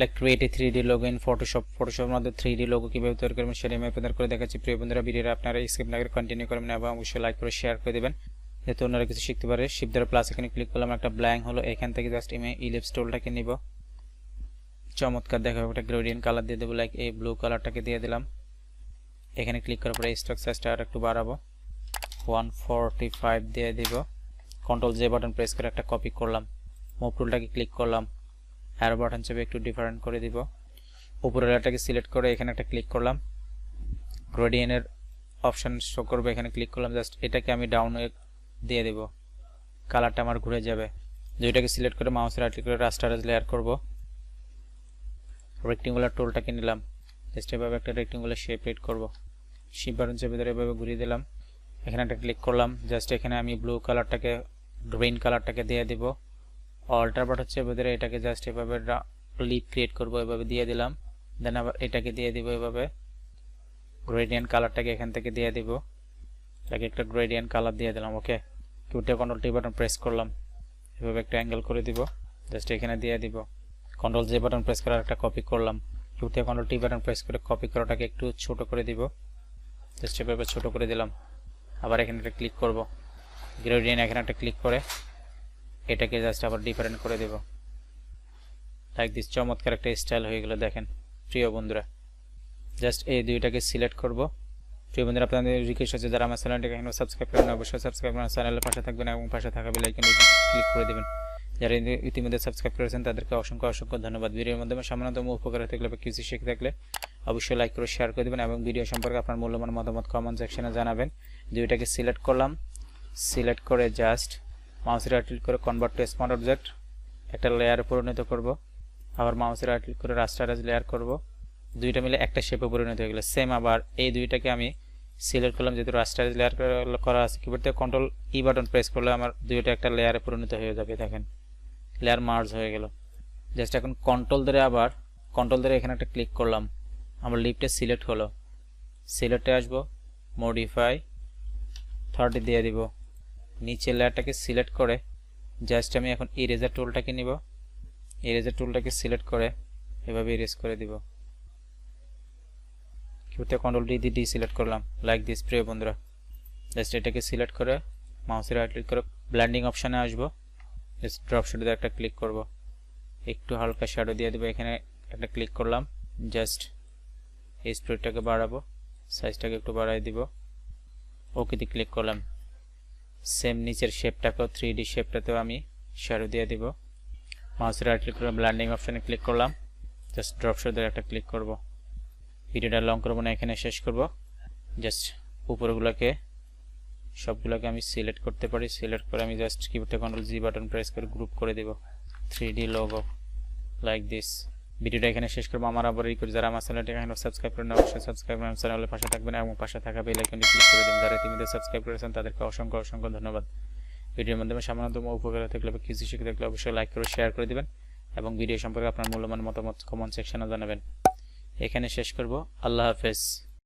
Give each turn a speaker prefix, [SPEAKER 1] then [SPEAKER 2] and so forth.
[SPEAKER 1] Like create three D logo in Photoshop ফটোশপের মধ্যে three D logo কীভাবে তৈরি করবেন সেটা আমি আপনাদের করে দেখাচ্ছি। প্রিয় বন্ধুরা, ভিডিওটা আপনারা স্ক্রিপ করে কন্টিনিউ করবেন এবং অবশ্যই লাইক করে শেয়ার করে দেবেন, যাতে অন্যরা কিছু শিখতে পারে। শিপ প্লাস এখানে ক্লিক করলাম, একটা ব্ল্যাঙ্ক হলো, এখান থেকে জাস্ট আমি ইলিপস টুলটাকে নিব। চমৎকার, দেখা, একটা গ্রেডিয়েন্ট কালার দিয়ে দেবো লাইক এই ব্লু কালারটাকে দিয়ে দিলাম। এখানে ক্লিক করার পরে স্ট্রোক সাইজটা আর একটু বাড়াবো। ওয়ান দিয়ে দিব। কন্ট্রোল জে বাটন প্রেস করে একটা কপি করলাম। মুভ টুলটাকে ক্লিক করলাম। অ্যারো বাটন চেপে একটু ডিফারেন্ট করে দিব। উপরের লেয়ারটাকে সিলেক্ট করে এখানে একটা ক্লিক করলাম। গ্রেডিয়েন্টের অপশান শো করবে, এখানে ক্লিক করলাম জাস্ট এটাকে আমি ডাউন দিয়ে দেব। কালারটা আমার ঘুরে যাবে। দুইটাকে সিলেক্ট করে মাউসের রাইট করে রাস্টারাইজ লেয়ার করব। রেক্টেঙ্গুলার টুলটাকে নিলাম। জাস্ট এভাবে একটা রেক্টেঙ্গুলার শেপ রেড করব। শিপ বাটন চেপে ধরে এভাবে ঘুরিয়ে দিলাম। এখানে একটা ক্লিক করলাম। জাস্ট এখানে আমি ব্লু কালারটাকে গ্রিন কালারটাকে দিয়ে দিব। অল্টার বাট হচ্ছে এবারে এটাকে জাস্ট এভাবে লিপ ক্রিয়েট করব, এভাবে দিয়ে দিলাম। দেন আবার এটাকে দিয়ে দিব এভাবে। গ্রেডিয়েন্ট কালারটাকে এখান থেকে দিয়ে দিব। এটাকে একটা গ্রেডিয়েন্ট কালার দিয়ে দিলাম ওকে কিউটে কন্ট্রোল টি বাটন প্রেস করলাম। এভাবে একটা অ্যাঙ্গেল করে দিব। জাস্ট এখানে দিয়ে দিব। কন্ট্রোল জে বাটন প্রেস করার একটা কপি করলাম। কিউটে কন্ট্রোল টি বাটন প্রেস করে কপি করাটাকে একটু ছোট করে দিব। জাস্ট এভাবে ছোট করে দিলাম। আবার এখানে একটা ক্লিক করব। গ্রেডিয়েন্ট এখানে একটা ক্লিক করে। এটাকে জাস্ট আবার ডিফারেন্ট করে দেব। লাইক দিস চমৎকার একটা স্টাইল হয়ে গেল, দেখেন, প্রিয় বন্ধুরা। জাস্ট এই দুইটাকে সিলেক্ট করব। প্রিয় বন্ধুরা, আপনাদের রিকোয়েস্ট হচ্ছে যারা আমার চ্যানেলটাকে এখনও সাবস্ক্রাইব করেন অবশ্যই সাবস্ক্রাইব করেন চ্যানেলের পাশে থাকবেন এবং পাশে থাকা বেল আইকনে ক্লিক করে দেবেন। যারা ইতিমধ্যে সাবস্ক্রাইব করেছেন, তাদেরকে অসংখ্য অসংখ্য ধন্যবাদ। ভিডিওর মাধ্যমে সামান্যতম উপকার থাকলে বা কিছু শিখে থাকলে অবশ্যই লাইক করে শেয়ার করে দেবেন এবং ভিডিও সম্পর্কে আপনার মূল্যবান মতামত কমেন্ট সেকশনে জানাবেন। দুইটাকে সিলেক্ট করলাম। সিলেক্ট করে জাস্ট মাউসের রাইট ক্লিক করে কনভার্ট টু স্মার্ট অবজেক্ট একটা লেয়ারে পরিণত করব। আবার মাউসের রাইট ক্লিক করে রাস্টারাইজ লেয়ার করব। দুইটা মিলে একটা শেপে পরিণত হয়ে গেল। সেম আবার এই দুইটাকে আমি সিলেক্ট করলাম, যেহেতু রাস্টারাইজ লেয়ার করা আছে কিবোর্ড থেকে কন্ট্রোল ই বাটন প্রেস করলে আমার দুইটা একটা লেয়ারে পরিণত হয়ে যাবে, দেখেন। লেয়ার মার্জ হয়ে গেল। জাস্ট এখন কন্ট্রোল ধরে আবার কন্ট্রোল ধরে এখানে একটা ক্লিক করলাম। আমার লিফটে সিলেক্ট হলো। সিলেক্টে আসব মডিফাই থার্টি দিয়ে দিব। নিচের লেয়ারটাকে সিলেক্ট করে, জাস্ট আমি এখন ইরেজার টুলটাকে নিব। ইরেজার টুলটাকে সিলেক্ট করে এভাবে ইরেজ করে দিব। কিবোর্ডে কন্ট্রোল ডি দিয়ে ডি সিলেক্ট করলাম। লাইক দিস প্রিয় বন্ধুরা। জাস্ট এটাকে সিলেক্ট করে মাউসের রাইট ক্লিক করে ব্ল্যান্ডিং অপশানে আসব। জাস্ট ড্রপ শ্যাডোতে একটা ক্লিক করব। একটু হালকা শ্যাডো দিয়ে দেবো। এখানে একটা ক্লিক করলাম। জাস্ট এই স্প্রেডটাকে বাড়াবো। সাইজটাকে একটু বাড়াই দিব। ওকেতে ক্লিক করলাম। সেম নিচের শেপটাকেও থ্রি ডি শেপটাতেও আমি শ্যাডো দিয়ে দিব। মাউসের রাইট ক্লিক করে ব্ল্যান্ডিং অপশানে ক্লিক করলাম। জাস্ট ড্রপ শ্যাডোতে একটা ক্লিক করব। ভিডিওটা লং করব না, এখানে শেষ করব। জাস্ট উপরগুলোকে, সবগুলোকে আমি সিলেক্ট করতে পারি। সিলেক্ট করে আমি জাস্ট কিবোর্ডে কন্ট্রোল জি বাটন প্রেস করে গ্রুপ করে দেব। Three D logo like this ভিডিওটা এখানে শেষ করব। আমার আবার রিকোয়েস্ট যারা আমার চ্যানেলটি এখানে সাবস্ক্রাইব করেন অবশ্যই সাবস্ক্রাইব করে চ্যানেলের পাশে থাকবেন এবং পাশে থাকা বেল আইকনটি ক্লিক করে দিন। যারা ইতিমধ্যে সাবস্ক্রাইব করেছেন, তাদেরকে অসংখ্য অসংখ্য ধন্যবাদ। ভিডিওর মাধ্যমে সামান্যতম উপকার থাকলে বা কিছু শিখে থাকলে অবশ্যই লাইক করে শেয়ার করে দেবেন এবং ভিডিও সম্পর্কে আপনার মূল্যবান মতামত কমেন্ট সেকশনে জানাবেন। এখানে শেষ করব। আল্লাহ হাফেজ।